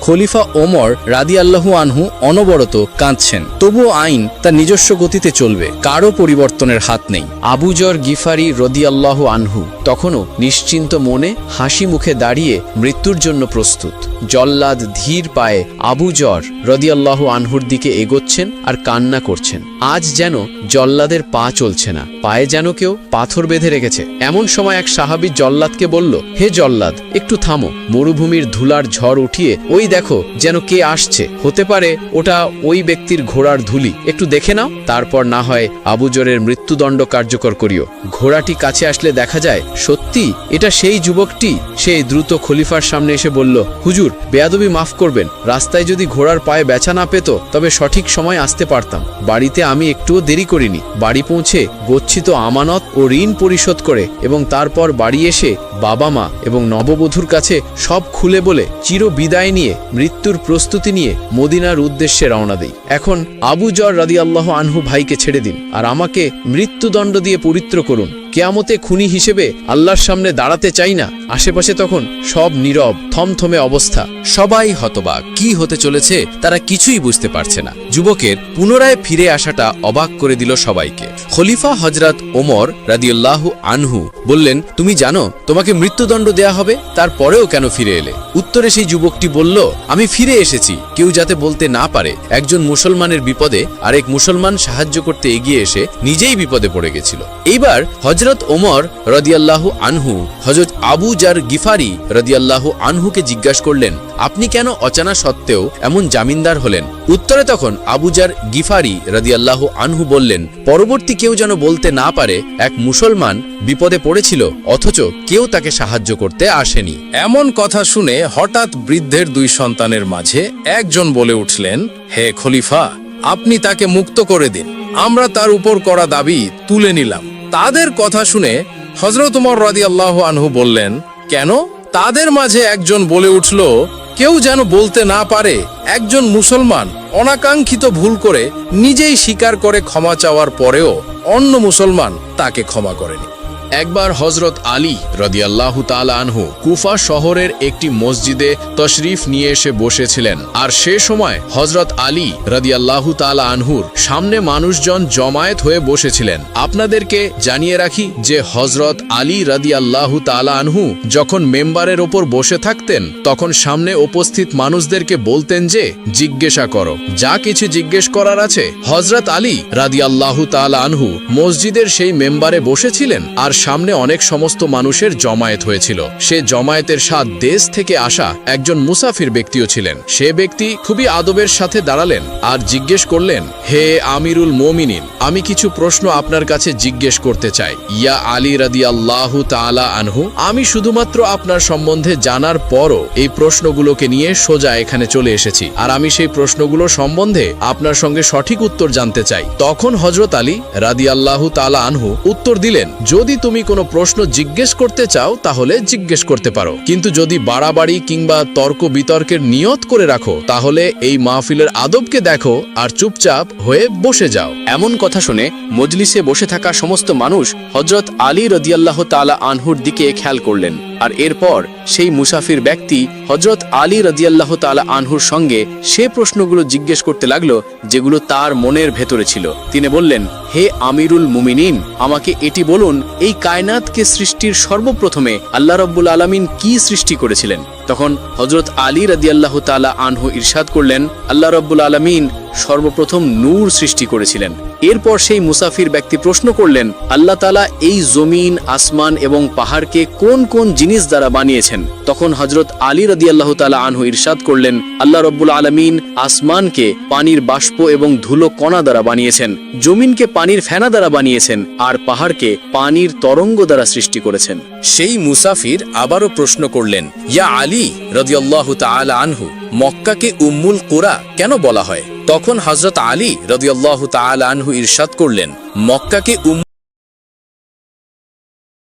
খলিফা ওমর রাদি আল্লাহু আনহু অনবরত কাঁদছেন। তবুও আইন তার নিজস্ব গতিতে চলবে। কারও পরিবর্তনের হাত নেই। আবুজর গিফারি রদি আল্লাহ আনহু তখনও নিশ্চিন্ত মনে হাসি মুখে দাঁড়িয়ে মৃত্যুর জন্য প্রস্তুত। জল্লাদ ধীর পায়ে আবুজর রদিয়াল্লাহ আনহুর দিকে এগোচ্ছেন আর কান্না করছেন। আজ যেন জল্লাদের পা চলছে না। পায়ে যেন কেউ পাথর বেঁধে রেখেছে। এমন সময় এক সাহাবি জল্লাদকে বলল, হে জল্লাদ, একটু থামো। মরুভূমির ধুলার ঝড় উঠিয়ে ওই দেখো, যেন কে আসছে। হতে পারে ওটা ওই ব্যক্তির ঘোড়ার ধুলি। একটু দেখে নাও, তারপর না হয় আবুজরের মৃত্যুদণ্ড কার্যকর করিও। ঘোড়াটি কাছে আসলে দেখা যায়, সত্যি, এটা সেই যুবকটি? সেই দ্রুত খলিফার সামনে এসে বলল, হুজুর, বেয়াদবি মাফ করবেন। রাস্তায় যদি ঘোড়ার পায়ে বেচা না পেত, তবে সঠিক সময় আসতে পারতাম। বাড়িতে আমি একটুও দেরি করিনি। বাড়ি পৌঁছে গচ্ছিত আমানত ও ঋণ পরিশোধ করে এবং তারপর বাড়ি এসে বাবা মা এবং নববধূর কাছে সব খুলে বলে চির বিদায় নিয়ে, মৃত্যুর প্রস্তুতি নিয়ে মদিনার উদ্দেশ্যে রওনা দেই। এখন আবু জর রাদি আল্লাহ আনহু ভাইকে ছেড়ে দিন আর আমাকে মৃত্যুদণ্ড দিয়ে পবিত্র করুন। কেয়ামতে খুনি হিসেবে আল্লাহর সামনে দাঁড়াতে চাই না। আশেপাশে তখন সব নীরব, থমথমে অবস্থা। সবাই হতবাক। কি হতে চলেছে তারা কিছুই বুঝতে পারছে না। যুবকের পুনরায় ফিরে আসাটা অবাক করে দিল সবাইকে। খলিফা হজরত ওমর রাদিউল্লাহ আনহু বললেন, তুমি জানো তোমাকে মৃত্যুদণ্ড দেয়া হবে, তারপরেও কেন ফিরে এলে? উত্তরে সেই যুবকটি বলল, আমি ফিরে এসেছি। কেউ যাতে বলতে না পারে, একজন মুসলমানের বিপদে আরেক মুসলমান সাহায্য করতে এগিয়ে এসে নিজেই বিপদে পড়ে গেছিল। এইবার হজরত ওমর রদিয়াল্লাহু আনহু হজরত আবু জার গিফারি রদিয়াল্লাহু আনহুকে জিজ্ঞাসা করলেন, আপনি কেন অচানা সত্ত্বেও এমন জামিনদার হলেন? উত্তরে তখন আবুজার গিফারি রদিয়াল্লাহু আনহু বললেন, পরবর্তী কেউ যেন বলতে না পারে, এক মুসলমান বিপদে পড়েছিল, অথচ কেউ তাকে সাহায্য করতে আসেনি। এমন কথা শুনে হঠাৎ বৃদ্ধের দুই সন্তানের মাঝে একজন বলে উঠলেন, হে খলিফা, আপনি তাকে মুক্ত করে দিন। আমরা তার উপর করা দাবি তুলে নিলাম। তাদের কথা শুনে হজরত উমর রাদি আল্লাহ আনহু বললেন, কেন? তাদের মাঝে একজন বলে উঠল, কেউ যেন বলতে না পারে, একজন মুসলমান অনাকাঙ্ক্ষিত ভুল করে নিজেই স্বীকার করে ক্ষমা চাওয়ার পরেও অন্য মুসলমান তাকে ক্ষমা করেনি। একবার হজরত আলী রদিয়াল্লাহু তালা আনহু কুফা শহরের একটি মসজিদে তশরিফ নিয়ে এসে বসেছিলেন। আর সে সময় হজরত আলী রদিয়াল্লাহু তালা আনহুর সামনে মানুষজন জমায়েত হয়ে বসেছিলেন। আপনাদেরকে জানিয়ে রাখি যে হজরত আলী রদিয়াল্লাহু তালা আনহু যখন মেম্বারের ওপর বসে থাকতেন, তখন সামনে উপস্থিত মানুষদেরকে বলতেন যে, জিজ্ঞাসা করো। যা কিছু জিজ্ঞেস করার আছে। হজরত আলী রাদিয়াল্লাহু তালা আনহু মসজিদের সেই মেম্বারে বসেছিলেন, আর সামনে অনেক সমস্ত মানুষের জমায়েত হয়েছিল। সে জমায়েতের সাত দেশ থেকে আসা একজন মুসাফির ব্যক্তিও ছিলেন। সে ব্যক্তি খুবই আদবের সাথে দাঁড়ালেন আর জিজ্ঞেস করলেন, হে আমিরুল মোমিনিন, আমি কিছু প্রশ্ন আপনার কাছে জিজ্ঞেস করতে চাই। ইয়া আলী রাদি আল্লাহু তালা আনহু, আমি শুধুমাত্র আপনার সম্বন্ধে জানার পরও এই প্রশ্নগুলোকে নিয়ে সোজা এখানে চলে এসেছি। আর আমি সেই প্রশ্নগুলো সম্বন্ধে আপনার সঙ্গে সঠিক উত্তর জানতে চাই। তখন হজরত আলী রাদি আল্লাহু তালা আনহু উত্তর দিলেন, যদি তুমি কোনো প্রশ্ন জিজ্ঞেস করতে চাও, তাহলে জিজ্ঞেস করতে পারো। কিন্তু যদি বাড়াবাড়ি কিংবা তর্ক বিতর্কের নিয়ত করে রাখো, তাহলে এই মাহফিলের আদবকে দেখো আর চুপচাপ হয়ে বসে যাও। এমন কথা শুনে মজলিসে বসে থাকা সমস্ত মানুষ হজরত আলী রদিয়াল্লাহ তালা আনহুর দিকে খেয়াল করলেন। আর এরপর সেই মুসাফির ব্যক্তি হজরত আলী রদিয়াল্লাহ তালা আনহুর সঙ্গে সে প্রশ্নগুলো জিজ্ঞেস করতে লাগল, যেগুলো তার মনের ভেতরে ছিল। তিনি বললেন, হে আমিরুল মুমিনিন, আমাকে এটি বলুন, এই কায়নাতকে সৃষ্টির সর্বপ্রথমে আল্লাহ রব্বুল আলমিন কি সৃষ্টি করেছিলেন? তখন হজরত আলী রদিয়াল্লাহ তালা আনহু ইরশাদ করলেন, আল্লাহ রব্বুল আলমিন সর্বপ্রথম নূর সৃষ্টি করেছিলেন। এরপর সেই মুসাফির ব্যক্তি প্রশ্ন করলেন, আল্লাহ তালা এই জমিন, আসমান এবং পাহাড়কে কোন কোন জিনিস দ্বারা বানিয়েছেন? তখন হজরত আলী রদি আল্লাহ তালা আনহু ইরশাদ করলেন, আল্লাহ রব্বুল আলমিন আসমানকে পানির বাষ্প এবং ধুলো কণা দ্বারা বানিয়েছেন, জমিনকে পানির ফেনা দ্বারা বানিয়েছেন, আর পাহাড়কে পানির তরঙ্গ দ্বারা সৃষ্টি করেছেন। সেই মুসাফির আবারও প্রশ্ন করলেন, ইয়া আলী রদিয়াল্লাহু তাআলা আনহু, মক্কাকে উম্মুল কোরা কেন বলা হয়? তখন হযরত আলী রদিয়াল্লাহু আনহু ইরশাদ করলেন, মক্কাকে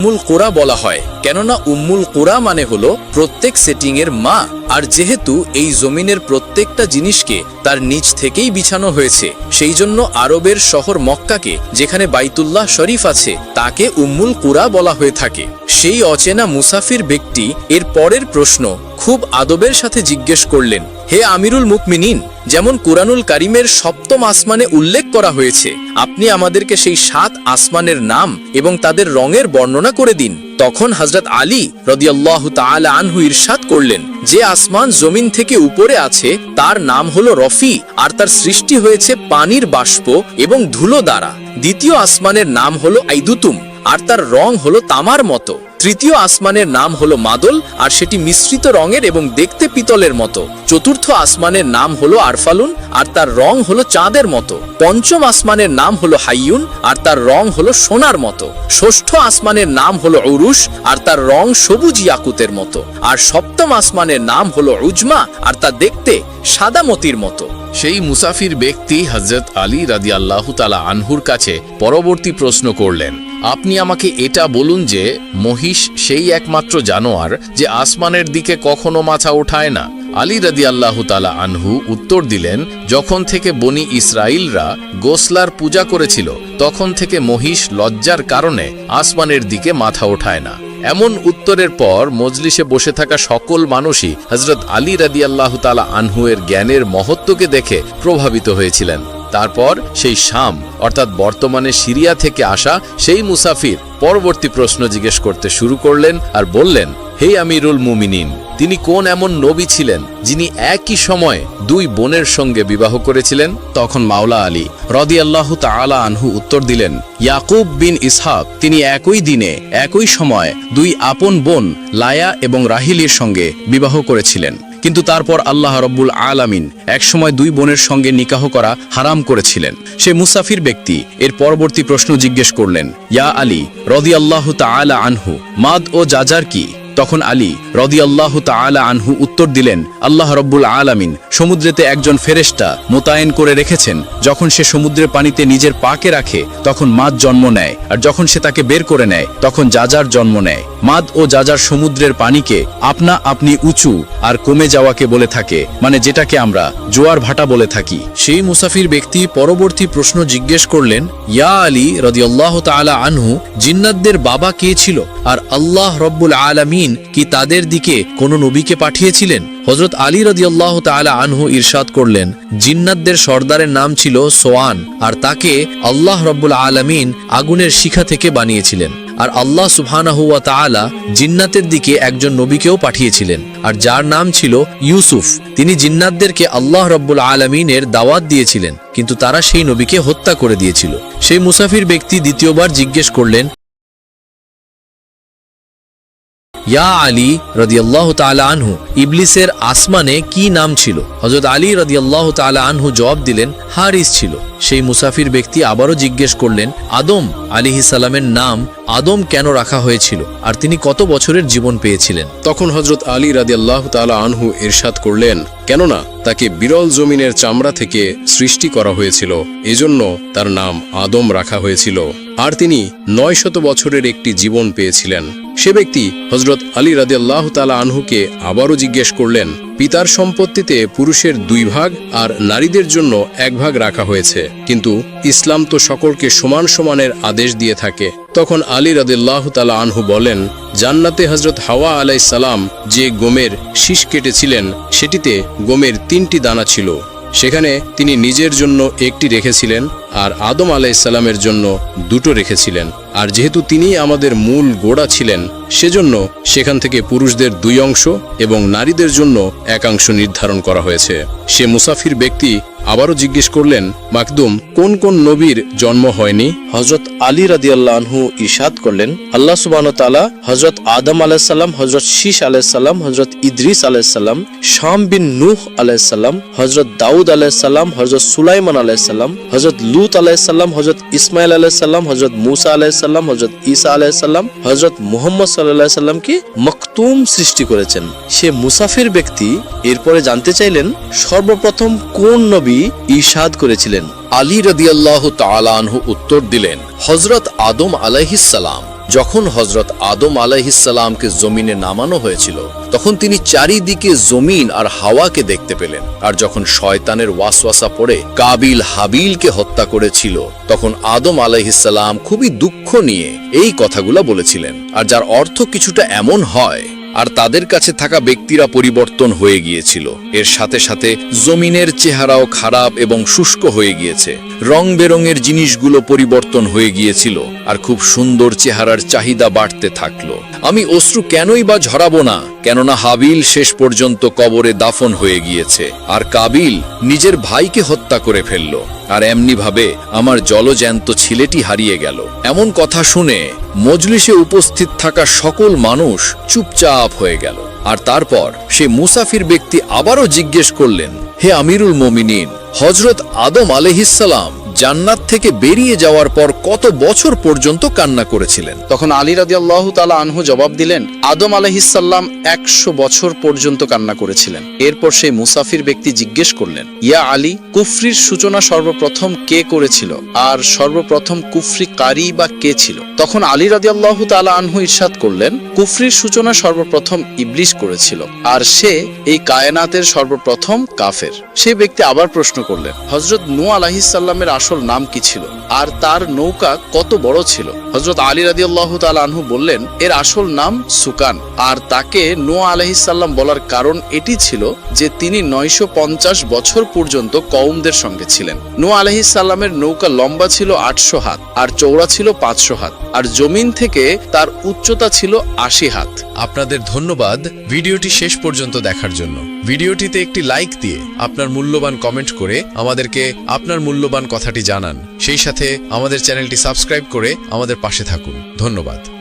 উম্মুল কুরা বলা হয়। কেননা উম্মুল কুরা মানে হলো প্রত্যেক সেটিং এর মা, আর যেহেতু এই জমিনের প্রত্যেকটা জিনিসকে তার নিচ থেকেই বিছানো হয়েছে, সেই জন্য আরবের শহর মক্কাকে, যেখানে বাইতুল্লাহ শরীফ আছে, তাকে উম্মুল কুরা বলা হয়ে থাকে। সেই অচেনা মুসাফির ব্যক্তি এর পরের প্রশ্ন খুব আদবের সাথে জিজ্ঞেস করলেন হে আমিরুল মুকমিনিন, যেমন কুরআনুল কারিমের সপ্তম আসমানে উল্লেখ করা হয়েছে, আপনি আমাদেরকে সেই সাত আসমানের নাম এবং তাদের রঙের বর্ণনা করে দিন। তখন হজরত আলী রদিয়াল্লাহ তাআলা আনহু ইরশাদ করলেন, যে আসমান জমিন থেকে উপরে আছে, তার নাম হলো রফি, আর তার সৃষ্টি হয়েছে পানির বাষ্প এবং ধুলো দ্বারা। দ্বিতীয় আসমানের নাম হলো আইদুতুম, আর তার রং হলো তামার মতো। তৃতীয় আসমানের নাম হলো মাদল, আর সেটি মিশ্রিত রঙের এবং দেখতে পিতলের মতো। চতুর্থ আসমানের নাম হলো আরফালুন, আর তার রং হলো চাঁদের মতো। পঞ্চম আসমানের নাম হলো হাইয়ুন, আর তার রং হলো সোনার মতো। ষষ্ঠ আসমানের নাম হলো উরুশ, আর তার রং সবুজ ইয়াকুতের মতো। আর সপ্তম আসমানের নাম হলো উজমা, আর তা দেখতে সাদা মতির মতো। সেই মুসাফির ব্যক্তি হজরত আলী রাদি আল্লাহ তালা আনহুর কাছে পরবর্তী প্রশ্ন করলেন। আপনি আমাকে এটা বলুন যে, মহিষ সেই একমাত্র জানোয়ার যে আসমানের দিকে কখনো মাথা ওঠায় না। আলী রাদি আল্লাহ তালা আনহু উত্তর দিলেন, যখন থেকে বনি ইসরাইলরা গোসলার পূজা করেছিল, তখন থেকে মহিষ লজ্জার কারণে আসমানের দিকে মাথা ওঠায় না। এমন উত্তরের পর মজলিসে বসে থাকা সকল মানুষই হজরত আলী রাদি তালা আনহুয়ের জ্ঞানের মহত্বকে দেখে প্রভাবিত হয়েছিলেন। তারপর সেই শাম, অর্থাৎ বর্তমানে সিরিয়া থেকে আসা সেই মুসাফির পরবর্তী প্রশ্ন জিজ্ঞেস করতে শুরু করলেন আর বললেন, হে আমিরুল মুমিনিন, তিনি কোন এমন নবী ছিলেন যিনি একই সময়ে দুই বোনের সঙ্গে বিবাহ করেছিলেন? তখন মাওলা আলী রদি আল্লাহ তালা আনহু উত্তর দিলেন, ইয়াকুব বিন ইসহাক, তিনি একই দিনে, একই সময় দুই আপন বোন লায়া এবং রাহিলির সঙ্গে বিবাহ করেছিলেন। কিন্তু তারপর আল্লাহ রব্বুল আলামিন একসময় দুই বোনের সঙ্গে নিকাহ করা হারাম করেছিলেন। সে মুসাফির ব্যক্তি, এর পরবর্তী প্রশ্ন জিজ্ঞেস করলেন, ইয়া আলী রদি আল্লাহ তা আলা আনহু, মাদ ও যাজার কি? তখন আলী রদি আল্লাহ তালা আনহু উত্তর দিলেন, আল্লাহ রব্বুল আলামিন সমুদ্রেতে একজন ফেরেস্তা মোতায়েন করে রেখেছেন, যখন সে সমুদ্রের পানিতে নিজের পাকে রাখে, তখন মাদ জন্ম নেয়, আর যখন সে তাকে বের করে নেয়, তখন যাজার জন্ম নেয়। মাদ ও যাজার সমুদ্রের পানিকে আপনা আপনি উঁচু আর কমে যাওয়াকে বলে থাকে মানে যেটাকে আমরা জোয়ার ভাটা বলে থাকি। সেই মুসাফির ব্যক্তি পরবর্তী প্রশ্ন জিজ্ঞেস করলেন, ইয়া আলী রদিয়াল্লাহ তালা আনহু, জিন্নাতদের বাবা কে ছিল? আর আল্লাহ রব্বুল আলামিন কি তাদের দিকে কোনো নবীকে পাঠিয়েছিলেন? হজরত আলী রদিয়াল্লাহ তালা আনহু ইরশাদ করলেন, জিন্নাতদের সর্দারের নাম ছিল সোয়ান, আর তাকে আল্লাহ রব্বুল আলামিন আগুনের শিখা থেকে বানিয়েছিলেন। আর আল্লাহ সুবহানাহুয়া তাআলা জিন্নাতের দিকে একজন নবীকেও পাঠিয়েছিলেন, আর যার নাম ছিল ইউসুফ। তিনি জিন্নাতদেরকে আল্লাহ রব্বুল আলমিনের দাওয়াত দিয়েছিলেন, কিন্তু তারা সেই নবীকে হত্যা করে দিয়েছিল। সেই মুসাফির ব্যক্তি দ্বিতীয়বার জিজ্ঞেস করলেন ইয়া আলী রদিয়াল্লাহ তালা আনহু, ইবলিসের আসমানে কি নাম ছিল? হজরত আলী রদিয়াল্লাহ তালা আনহু জবাব দিলেন, হারিস ছিল। সেই মুসাফির ব্যক্তি আবারও জিজ্ঞেস করলেন, আদম আলী সালামের নাম আদম কেন রাখা হয়েছিল আর তিনি কত বছরের জীবন পেয়েছিলেন? তখন হজরত আলী রাদি আল্লাহ তালা আনহু ইরশাদ করলেন, কেননা তাকে বিরল জমিনের চামড়া থেকে সৃষ্টি করা হয়েছিল, এজন্য তার নাম আদম রাখা হয়েছিল। আর তিনি নয় শত বছরের একটি জীবন পেয়েছিলেন। সে ব্যক্তি হজরত আলী রাদি আল্লাহ তালা আনহুকে আবারও জিজ্ঞেস করলেন পিতার সম্পত্তিতে পুরুষের দুই ভাগ আর নারীদের জন্য এক ভাগ রাখা হয়েছে। কিন্তু ইসলাম তো সকলকে সমান সমানের আদেশ দিয়ে থাকে। তখন আলী রাদিল্লাহ তালা আনহু বলেন, জান্নাতে হজরত হাওয়া আলাই সালাম যে গোমের শীষ কেটেছিলেন, সেটিতে গোমের তিনটি দানা ছিল। সেখানে তিনি নিজের জন্য একটি রেখেছিলেন আর আদম আলাইসাল্লামের জন্য দুটো রেখেছিলেন। আর যেহেতু তিনি আমাদের মূল গোড়া ছিলেন, সেজন্য সেখান থেকে পুরুষদের দুই অংশ এবং নারীদের জন্য একাংশ নির্ধারণ করা হয়েছে। সে মুসাফির ব্যক্তি আবারও জিজ্ঞেস করলেন, মাকদুম, কোন কোন নবীর জন্ম হয়নি? হজরত আলী রাদিয়াল্লাহ আনহু ইশাদ করলেন, আল্লাহ সুবাহ তালা হজরত আদম আলাইসাল্লাম হজরত শীষ আলাইসাল্লাম হজরত ইদ্রিস আলাইসাল্লাম, শাম বিন নূহ আলাইসাল্লাম হজরত দাউদ আলাইসাল্লাম হজরত সুলাইমান আলাইসাল্লাম হজরত লুত আলাইসাল্লাম হজরত ইসমাইল আলাইসাল্লাম হজরত মুসা আলাইসাল্লাম হজরত ঈসা আলাইসাল্লাম হজরত মোহাম্মদ সাল্লাহ সাল্লামকে মখতুম সৃষ্টি করেছেন। সে মুসাফির ব্যক্তি, এরপরে জানতে চাইলেন, সর্বপ্রথম কোন নবী ইসাদ করেছিলেন? আলী রদিয়াল্লাহ তালানহু উত্তর দিলেন হজরত আদম আলাইহিসালাম যখন হজরত আদম আলাইহিসাল্লামকে জমিনে নামানো হয়েছিল, তখন তিনি চারিদিকে জমিন আর হাওয়াকে দেখতে পেলেন। আর যখন শয়তানের ওয়াসওয়াসা পড়ে কাবিল হাবিলকে হত্যা করেছিল, তখন আদম আলাইহিসাল্লাম খুবই দুঃখ নিয়ে এই কথাগুলা বলেছিলেন। আর যার অর্থ কিছুটা এমন হয় আর তাদের কাছে থাকা ব্যক্তিরা পরিবর্তন হয়ে গিয়েছিল। এর সাথে সাথে জমিনের চেহারাও খারাপ এবং শুষ্ক হয়ে গিয়েছে। রং বেরঙের জিনিসগুলো পরিবর্তন হয়ে গিয়েছিল আর খুব সুন্দর চেহারার চাহিদা বাড়তে থাকল। আমি অশ্রু কেনই বা ঝরাবো না, কেননা হাবিল শেষ পর্যন্ত কবরে দাফন হয়ে গিয়েছে আর কাবিল নিজের ভাইকে হত্যা করে ফেলল। আর এমনি ভাবে আমার জলজ্যান্ত ছেলেটি হারিয়ে গেল। এমন কথা শুনে মজলিসে উপস্থিত থাকা সকল মানুষ চুপচাপ হয়ে গেল। আর তারপর সে মুসাফির ব্যক্তি আবারও জিজ্ঞেস করলেন, হে আমিরুল মোমিনিন হজরত আদম আলহিসাল্লাম জান্নাত থেকে বেরিয়ে যাওয়ার পর কত বছর পর্যন্ত কান্না করেছিলেন? তখন আলী রাদি আল্লাহ তালা আনহু জবাব দিলেন, আদম আলহিসাল্লাম একশো বছর পর্যন্ত কান্না করেছিলেন। এরপর সেই মুসাফির ব্যক্তি জিজ্ঞেস করলেন, ইয়া আলী, কুফরির সূচনা সর্বপ্রথম কে করেছিল? আর সর্বপ্রথম কুফরি কারি বা কে ছিল? তখন আলী রাদি আল্লাহ তালা আনহু ইরশাদ করলেন, কুফরির সূচনা সর্বপ্রথম ইবলিশ করেছিল, আর সে এই কায়নাতের সর্বপ্রথম কাফের। সে ব্যক্তি আবার প্রশ্ন করলেন হজরত নু আলাহিসাল্লামের আসল নাম কি ছিল? আর তার নৌকা কত বড় ছিল? হজরত আলী রাদি আল্লাহ আনহু বললেন, এর আসল নাম সুকান। আর তাকে নোয়া আলহিসাল্লাম বলার কারণ এটি ছিল যে তিনি নয়শো পঞ্চাশ বছর পর্যন্ত কৌমদের সঙ্গে ছিলেন। নোয়া আলহিসাল্লামের নৌকা লম্বা ছিল আটশো হাত, আর চৌড়া ছিল পাঁচশো হাত, আর জমিন থেকে তার উচ্চতা ছিল আশি হাত। আপনাদের ধন্যবাদ ভিডিওটি শেষ পর্যন্ত দেখার জন্য। ভিডিওটিতে একটি লাইক দিয়ে আপনার মূল্যবান কমেন্ট করে আমাদেরকে আপনার মূল্যবান কথাটি জানান। সেই সাথে আমাদের চ্যানেলটি সাবস্ক্রাইব করে আমাদের পাশে থাকুন। ধন্যবাদ।